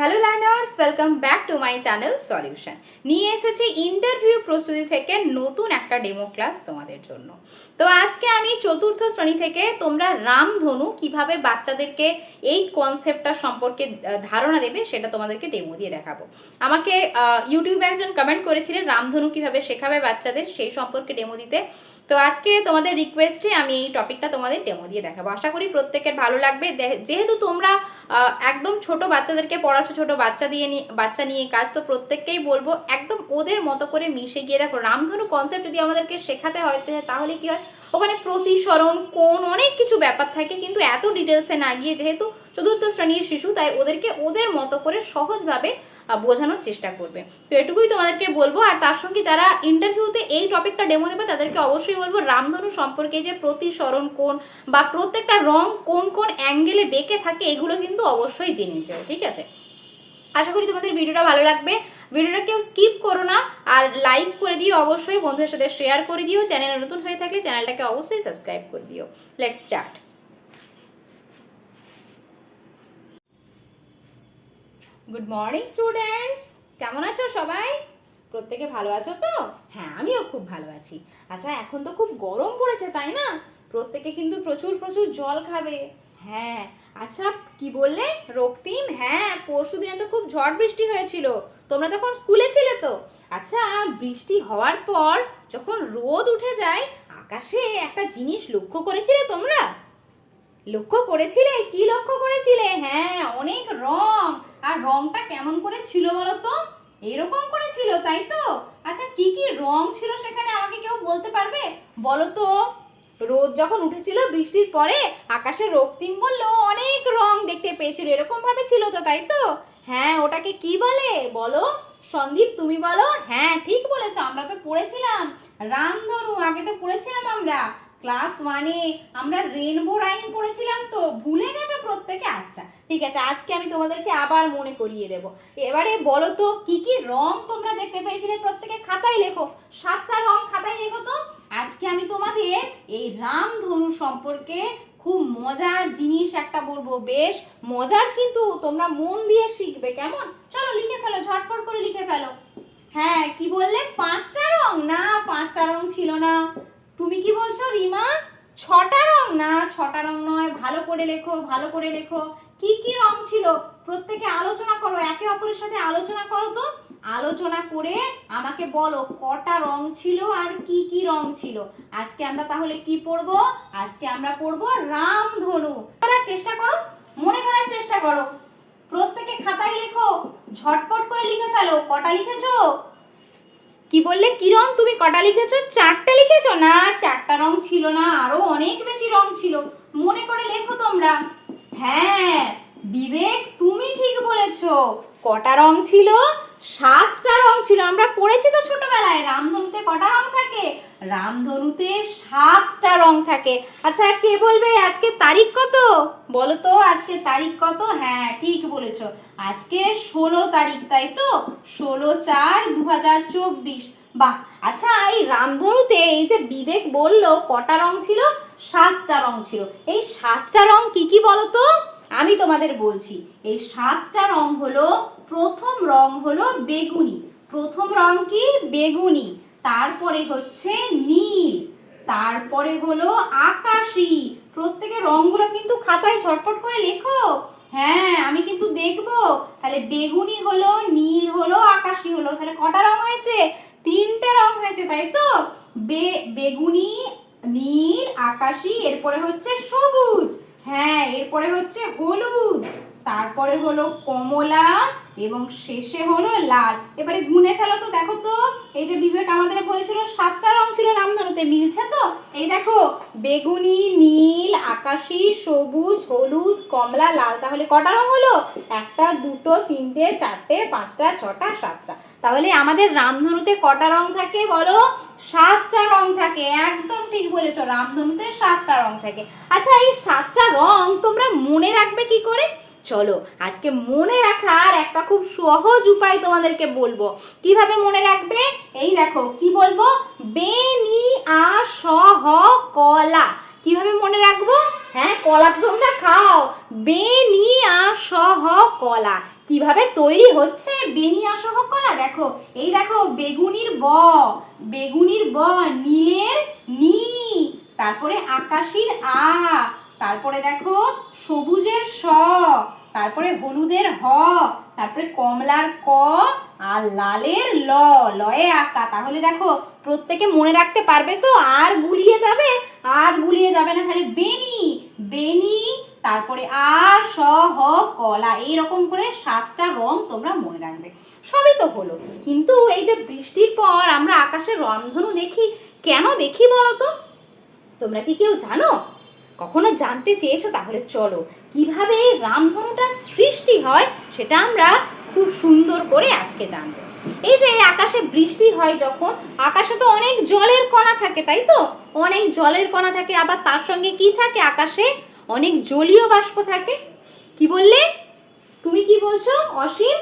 Hello learners welcome back to my channel solution নিয়ে এসেছি interview প্রস্তুতি থেকে নতুন একটা ডেমো ক্লাস তোমাদের জন্য। তো আজকে আমি চতুর্থ শ্রেণি থেকে তোমরা রামধনু কীভাবে বাচ্চাদেরকে এই কনসেপ্টটা সম্পর্কে ধারণা দেবে সেটা তোমাদেরকে ডেমো দিয়ে দেখাবো। আমাকে ইউটিউবে একজন কমেন্ট করেছিলেন, রামধনু কীভাবে শেখাবে বাচ্চাদের সেই সম্পর্কে ডেমো দিতে। তো আজকে তোমাদের রিকোয়েস্টে আমি এই টপিকটা তোমাদের ডেমো দিয়ে দেখাবো। আশা করি প্রত্যেকের ভালো লাগবে। যেহেতু তোমরা একদম ছোট বাচ্চাদেরকে পড়াচ্ছো, ছোট বাচ্চা দিয়ে নিয়ে বাচ্চা নিয়ে কাজ, তো প্রত্যেককেই বলব, একদম ওদের মতো করে মিশে গিয়ে দেখো। রামধনু কনসেপ্ট যদি আমাদেরকে শেখাতে হয় তাহলে কি হয়? ওখানে প্রতিসরণ কোন অনেক কিছু ব্যাপার থাকে, কিন্তু এত ডিটেলসে না গিয়ে, যেহেতু চতুর্থ শ্রেণির শিশু, তাই ওদেরকে ওদের মতো করে সহজভাবে বোঝানোর চেষ্টা করবে। তো এটুকুই তোমাদেরকে বলব। আর তার সঙ্গে যারা ইন্টারভিউতে এই টপিকটা ডেমো দেবে, তাদেরকে অবশ্যই বলব রামধনু সম্পর্কে যে প্রতিসরণ কোন বা প্রত্যেকটা রং কোন কোন অ্যাঙ্গেলে বেঁকে থাকে, এগুলো কিন্তু অবশ্যই জেনে যেও, ঠিক আছে? আশা করি তোমাদের ভিডিওটা ভালো লাগবে। ভিডিওটা কেউ স্কিপ করো না। আর লাইক করে দিও অবশ্যই, বন্ধুদের সাথে শেয়ার করে দিও। চ্যানেলে নতুন হয়ে থাকলে চ্যানেলটাকে অবশ্যই সাবস্ক্রাইব করে দিও। Let's start good morning students কেমন আছো সবাই? প্রত্যেকে ভালো আছো তো? হ্যাঁ আমিও খুব ভালো আছি। আচ্ছা এখন তো খুব গরম পড়েছে, তাই না? প্রত্যেকে কিন্তু প্রচুর প্রচুর জল খাবে। হ্যাঁ আচ্ছা কি বললে? রক্তিম হ্যাঁ পরশু দিনে তো খুব ঝড় বৃষ্টি হয়েছিল। তোমরা তখন স্কুলে ছিলে তো? আচ্ছা বৃষ্টি হওয়ার পর যখন রোদ উঠে যায়, আকাশে একটা জিনিস লক্ষ্য করেছিলে তোমরা? লক্ষ্য করেছিলে? কি লক্ষ্য করেছিলে? হ্যাঁ অনেক রং। আর রংটা কেমন করে ছিল বলো তো? এরকম করে ছিল তাই তো? আচ্ছা কি কি রং ছিল সেখানে আমাকে কেউ বলতে পারবে? বলো তো। রোদ যখন উঠেছিল বৃষ্টির পরে, আকাশে রক্তিম বলল, অনেক রং দেখতে পেয়েছিল এরকম ভাবে ছিল তো, তাই তো? হ্যাঁ ওটাকে কি বলে? বলো। সন্দীপ, তুমি বলো? হ্যাঁ ঠিক বলেছ, আমরা তো পড়েছিলাম। রামধনু, আগে তো পড়েছিলাম আমরা। ক্লাস ওয়ানে আমরা রেনবো রাইন পড়েছিলাম তো, ভুলে গেছো প্রত্যেকে? আচ্ছা ঠিক আছে, আজকে আমি তোমাদেরকে আবার মনে করিয়ে দেব। এবারে বলো তো, কি কি রং তোমরা দেখতে পেয়েছিলে প্রত্যেকে খাতায় লেখো? সাতটা রং খাতায় লেখো তো। আজকে আমি তোমাদের এই রামধনু সম্পর্কে খুব মজার জিনিস একটা বলব। বেশ মজার কিন্তু তোমরা মন দিয়ে শিখবে, কেমন? চলো লিখে ফেলো, ঝটপট করে লিখে ফেলো। হ্যাঁ কি বললে? পাঁচটা রং? না, পাঁচটা রং ছিল না। তুমি কি বলছো, রিমা? ছটা রং না? ছটা রং নয়, ভালো করে লেখো, ভালো করে লেখো। কি কি রং ছিল? প্রত্যেকে আলোচনা করো, একে অপরের সাথে আলোচনা করো তো। আলোচনা করে আমাকে বলো, কটা রং ছিল আর কি কি রং ছিল? আজকে আমরা তাহলে কি পড়ব? আজকে আমরা পড়ব রামধনু। করার চেষ্টা করো, মনে করার চেষ্টা করো। প্রত্যেকে খাতায় লেখো, ঝটপট করে লিখে ফেলো। কটা লিখেছো? কি বললে? কি রং তুমি কটা লিখেছো? চারটা লিখেছো? না, চারটা রং ছিল না, আরও অনেক বেশি রং ছিল। মনে করে লেখো তোমরা। হ্যাঁ বিবেক, তুমি ঠিক বলেছ। কটা রং ছিল? সাতটা রং ছিল। আমরা পড়েছি তো ছোটবেলায়। রামধনুতে কটা রং থাকে? রামধনুতে সাতটা রং থাকে। আচ্ছা কে বলবে? আজকে তারিখ কত? বলো তো, আজকে তারিখ কত? হ্যাঁ ঠিক বলেছ। আজকে ষোলো তারিখ, তাই তো? ষোলো চার দু হাজার চব্বিশ। বাহ! আচ্ছা এই রামধনুতে এই যে বিবেক বলল, কটা রং ছিল? সাতটা রং ছিল। এই সাতটা রং কি কি বলো তো? আমি তোমাদের বলছি, এই সাতটা রং হলো, প্রথম রং হলো বেগুনি। প্রথম রং কি? বেগুনি। তারপরে হচ্ছে নীল, তারপরে হলো আকাশি। প্রত্যেকের রংগুলো কিন্তু খাতায় ছটফট করে লেখো। হ্যাঁ আমি কিন্তু দেখব। তাহলে বেগুনি হলো, নীল হলো, আকাশি হলো। তাহলে কটা রং হয়েছে? তিনটে রং হয়েছে, তাই তো? বে, বেগুনি, নীল, আকাশি, এরপরে হচ্ছে সবুজ। হ্যাঁ এরপরে হচ্ছে হলুদ। তারপরে হলো কমলা, এবং শেষে হলো লাল। এবারে গুনে ফেলো তো, দেখো তো। এই যে বিবেক আমাদের বলেছিল, সাতটা রং ছিল রামধনুতে মিলছে তো? এই দেখো, বেগুনি, নীল, আকাশি, সবুজ, হলুদ, কমলা, লাল। তাহলে কটা রং হলো? একটা, দুটো, তিনটে, চারটে, পাঁচটা, ছটা, সাতটা। তাহলে আমাদের রামধনুতে কটা রং থাকে বলো? সাতটা রং থাকে, একদম ঠিক বলেছ রামধনুতে সাতটা রং থাকে। আচ্ছা এই সাতটা রং তোমরা মনে রাখবে কি করে? চলো, আজকে মনে রাখার একটা খুব সহজ উপায় তোমাদেরকে বলব। কীভাবে মনে রাখবে? এই দেখো, কি বলব? বেনি আ স হ কলা। কীভাবে মনে রাখব? হ্যাঁ কলা তো তোমরা খাও। বেনি আ স সহ কলা। কীভাবে তৈরি হচ্ছে? বেনি বেনিয়া সহ কলা? দেখো, এই দেখো, বেগুনির ব। বেগুনির ব, নীলের নি। তারপরে আকাশীর আ। তারপরে দেখো, সবুজের স। তারপরে হলুদের হ, তারপরে কমলার ক আর লালের ল, লয়ে আঁকা। তাহলে দেখো, প্রত্যেকে মনে রাখতে পারবে তো, আর গুলিয়ে যাবে? আর গুলিয়ে যাবে না খালি বেনি বেনি তারপরে আ, স, হ কলা এইরকম করে সাতটা রং তোমরা মনে রাখবে। সবই তো হলো। কিন্তু এই যে বৃষ্টির পর আমরা আকাশে রংধনু দেখি, কেন দেখি বলো তো? তোমরা কি কেউ জানো? কখনো জানতে চেয়েছো? তাহলে চলো। কীভাবে এই রামধনুটা সৃষ্টি হয় সেটা আমরা খুব সুন্দর করে আজকে জানব। এই যে আকাশে বৃষ্টি হয় যখন, আকাশে তো অনেক জলের কণা থাকে, তাই তো? অনেক জলের কণা থাকে, আবার তার সঙ্গে কি থাকে? আকাশে অনেক জলীয় বাষ্প থাকে। কি বললে? তুমি কি বলছো? অসীম?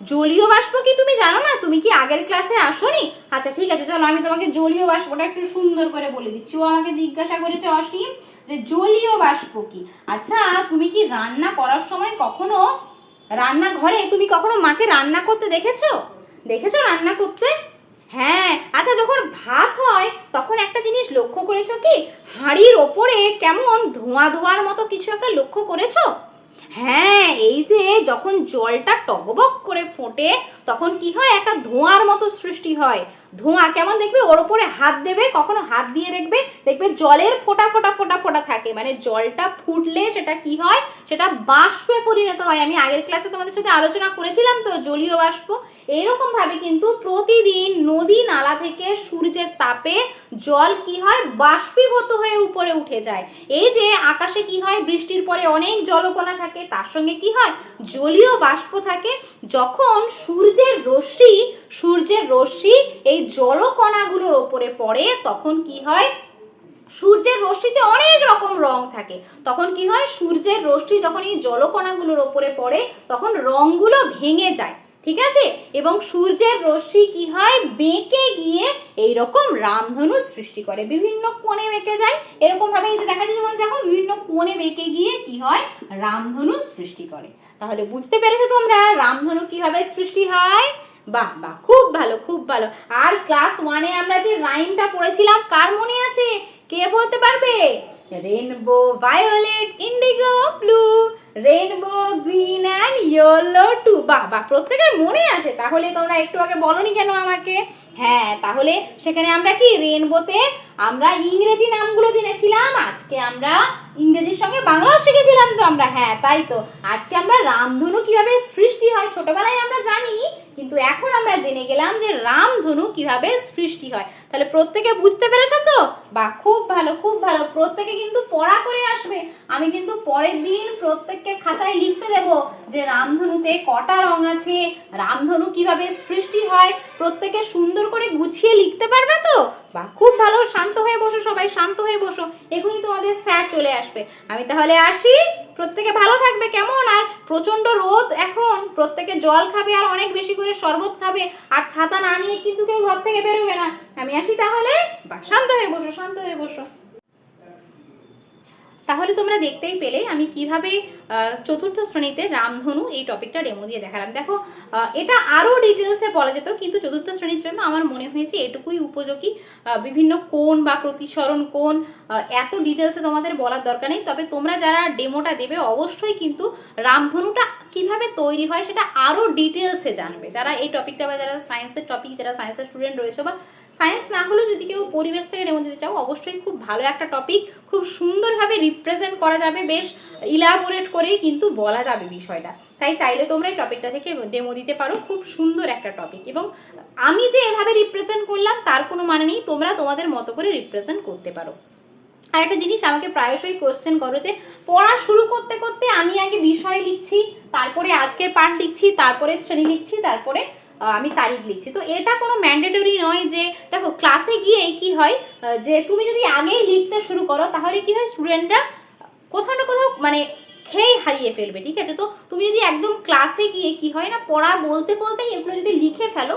জলীয় বাষ্প কি তুমি জানো না? তুমি কি আগের ক্লাসে আসোনি? আচ্ছা ঠিক আছে, চলো আমি তোমাকে জলীয় বাষ্পটা একটু সুন্দর করে বলে দিচ্ছি। ও আমাকে জিজ্ঞাসা করেছে, অসীম, যে জলীয় বাষ্প কি? আচ্ছা তুমি কি রান্না করার সময় কখনো রান্নাঘরে, তুমি কখনো মাকে রান্না করতে দেখেছ? দেখেছ রান্না করতে? হ্যাঁ আচ্ছা যখন ভাত হয়, তখন একটা জিনিস লক্ষ্য করেছ কি? হাঁড়ির ওপরে কেমন ধোঁয়া ধোঁয়ার মতো কিছু একটা লক্ষ্য করেছ? হ্যাঁ এই যে যখন জলটা টগবক করে ফোটে, তখন কি হয়? একটা ধোঁয়ার মতো সৃষ্টি হয়। ধোঁয়া কেমন দেখবে? ওর উপরে হাত দেবে, কখনো হাত দিয়ে দেখবে? দেখবে জলের ফোটা ফোটা ফোঁটা ফোঁটা থাকে। মানে জলটা ফুটলে সেটা কি হয়? সেটা বাষ্পে পরিণত হয়। আমি আগের ক্লাসে তোমাদের সাথে আলোচনা করেছিলাম তো, জলীয় বাষ্প। এরকম ভাবে কিন্তু প্রতিদিন নদী নালা থেকে সূর্যের তাপে জল কি হয়? বাষ্পীভূত হয়ে উপরে উঠে যায়। এই যে আকাশে কি হয়? বৃষ্টির পরে অনেক জলকণা থাকে। তার সঙ্গে কি হয়? জলীয় বাষ্প থাকে। যখন সূর্যের রশ্মি সূর্যের রশ্মি এই জলকণাগুলোর ওপরে পড়ে তখন কি হয়? সূর্যের রশ্মিতে অনেক রকম রং থাকে। তখন কি হয়? সূর্যের রশ্মি যখন এই জলকণাগুলোর ওপরে পড়ে, তখন রংগুলো ভেঙে যায়। ঠিক আছে? এবং সূর্যের রশ্মি কি হয়? বেঁকে গিয়ে এই রকম রামধনু সৃষ্টি করে। বিভিন্ন কোণে বেঁকে যায়। এরকম ভাবে এই যে দেখা যায় যেমন দেখো, বিভিন্ন কোণে বেঁকে গিয়ে কি হয়? রামধনু সৃষ্টি করে। তাহলে বুঝতে পেরেছ তোমরা রামধনু কীভাবে সৃষ্টি হয়? বাহ বাহ, খুব ভালো খুব ভালো। আর ক্লাস ওয়ানে আমরা যে রাইমটা পড়েছিলাম, কার মনে আছে? কে বলতে পারবে? Rainbow violet indigo blue rainbow green and yellow too বাহ বাহ, প্রত্যেকের মনে আছে। তাহলে তোমরা একটু আগে বলনি কেন আমাকে? হ্যাঁ তাহলে সেখানে আমরা কি? রেনবোতে আমরা ইংরেজি নামগুলো জেনেছিলাম। আজকে আমরা ইংরেজির সঙ্গে বাংলাও শিখেছিলাম তো আমরা। হ্যাঁ তাই তো। আজকে আমরা রামধনু কীভাবে সৃষ্টি হয়, ছোটবেলায় আমরা জানিনি কিন্তু এখন আমরা জেনে গেলাম যে রামধনু কীভাবে সৃষ্টি হয়। তাহলে প্রত্যেকে বুঝতে পেরেছ তো? বা খুব ভালো খুব ভালো। প্রত্যেকে কিন্তু পড়া করে আসবে। আমি কিন্তু পরের দিন প্রত্যেককে খাতায় লিখতে দেব যে রামধনুতে কটা রং আছে, রামধনু কীভাবে সৃষ্টি হয়। প্রত্যেকে সুন্দর করে গুছিয়ে লিখতে পারবে তো? বা খুব ভালো, শান্ত হয়ে বসো সবাই, শান্ত হয়ে বসো। এখনই তোমাদের স্যার চলে আসবে। আমি তাহলে আসি। প্রত্যেকে ভালো থাকবে, কেমন? আর প্রচণ্ড রোদ এখন। প্রত্যেকে জল খাবে আর অনেক বেশি করে শরবত খাবে। আর ছাতা না নিয়ে কিন্তু কেউ ঘর থেকে বেরোবে না। আমি আসি তাহলে। বাহ, শান্ত হয়ে বসো, শান্ত হয়ে বসো। তাহলে তোমরা দেখতেই পেলে আমি কীভাবে চতুর্থ শ্রেণীতে রামধনু এই টপিকটা ডেমো দিয়ে দেখালাম। দেখো এটা আরও ডিটেলসে বলা যেত, কিন্তু চতুর্থ শ্রেণির জন্য আমার মনে হয়েছে এটুকুই উপযোগী। বিভিন্ন কোন বা প্রতিসরণ কোন এত ডিটেলসে তোমাদের বলার দরকার নেই। তবে তোমরা যারা ডেমোটা দেবে, অবশ্যই কিন্তু রামধনুটা কীভাবে তৈরি হয় সেটা আরও ডিটেলসে জানবে। যারা এই টপিকটা বা যারা সায়েন্সের টপিক যারা সায়েন্সের স্টুডেন্ট রয়েছে বা সায়েন্স না হলেও যদি কেউ পরিবেশ থেকে ডেমো দিতে চাও, অবশ্যই খুব ভালো একটা টপিক খুব সুন্দরভাবে রিপ্রেজেন্ট করা যাবে, বেশ ইলাবোরেট করেই কিন্তু বলা যাবে বিষয়টা। তাই চাইলে তোমরা এই টপিকটা থেকে ডেমো দিতে পারো, খুব সুন্দর একটা টপিক এবং আমি যে এভাবে রিপ্রেজেন্ট করলাম, তার কোনো মানে নেই, তোমরা তোমাদের মতো করে রিপ্রেজেন্ট করতে পারো। আর একটা জিনিস আমাকে প্রায়শই কোশ্চেন করো যে, পড়া শুরু করতে করতে আমি আগে বিষয় লিখছি, তারপরে আজকের পাঠ লিখছি, তারপরে শ্রেণি লিখছি, তারপরে আমি তারিখ লিখছি। তো এটা কোনো ম্যান্ডেটরি নয় যে, দেখো ক্লাসে গিয়ে কি হয় যে তুমি যদি আগেই লিখতে শুরু করো, তাহলে কি হয় স্টুডেন্টরা কোথাও না কোথাও মানে খেয়ে হারিয়ে ফেলবে, ঠিক আছে? তো তুমি যদি একদম ক্লাসে গিয়ে কি হয় না, পড়া বলতে বলতেই এগুলো যদি লিখে ফেলো,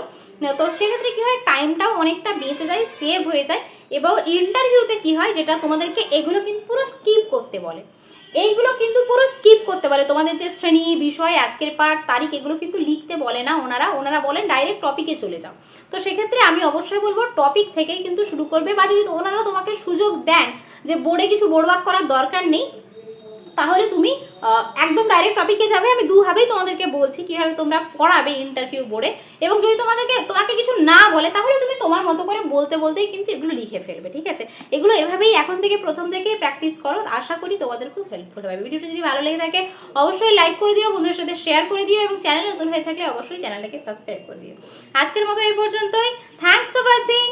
তো সেক্ষেত্রে কি হয় টাইমটাও অনেকটা বেঁচে যায় সেভ হয়ে যায় এবং ইন্টারভিউতে কি হয়, যেটা তোমাদেরকে এগুলো কিন্তু পুরো স্কিপ করতে বলে। এইগুলো কিন্তু পুরো স্কিপ করতে পারে। তোমাদের যে শ্রেণি, বিষয়, আজকের পাঠ, তারিখ, এগুলো কিন্তু লিখতে বলে না ওনারা। ওনারা বলেন ডাইরেক্ট টপিকে চলে যাও। তো সেক্ষেত্রে আমি অবশ্যই বলব টপিক থেকেই কিন্তু শুরু করবে বা যদি ওনারা তোমাকে সুযোগ দেন যে বোর্ডে কিছু বোর্ড ওয়ার্ক করার দরকার নেই, তাহলে তুমি একদম ডাইরেক্ট টপিকে যাবে। আমি দুভাবেই তোমাদেরকে বলছি কীভাবে তোমরা পড়াবে ইন্টারভিউ বোর্ডে এবং যদি তোমাদেরকে, তোমাকে না বলে, তাহলে তুমি তোমার মতো করে বলতে বলতেই কিন্তু এগুলো লিখে ফেলবে, ঠিক আছে? এগুলো এভাবেই এখন থেকে প্রথম থেকেই প্র্যাকটিস করো, আশা করি তোমাদের খুব হেল্পফুল হবে। ভিডিওটা যদি ভালো লেগে থাকে, অবশ্যই লাইক করে দিও, বন্ধুদের সাথে শেয়ার করে দিও এবং চ্যানেল নতুন হয়ে থাকলে অবশ্যই চ্যানেলটাকে সাবস্ক্রাইব করে দিও। আজকের মতো এই পর্যন্তই। Thanks for watching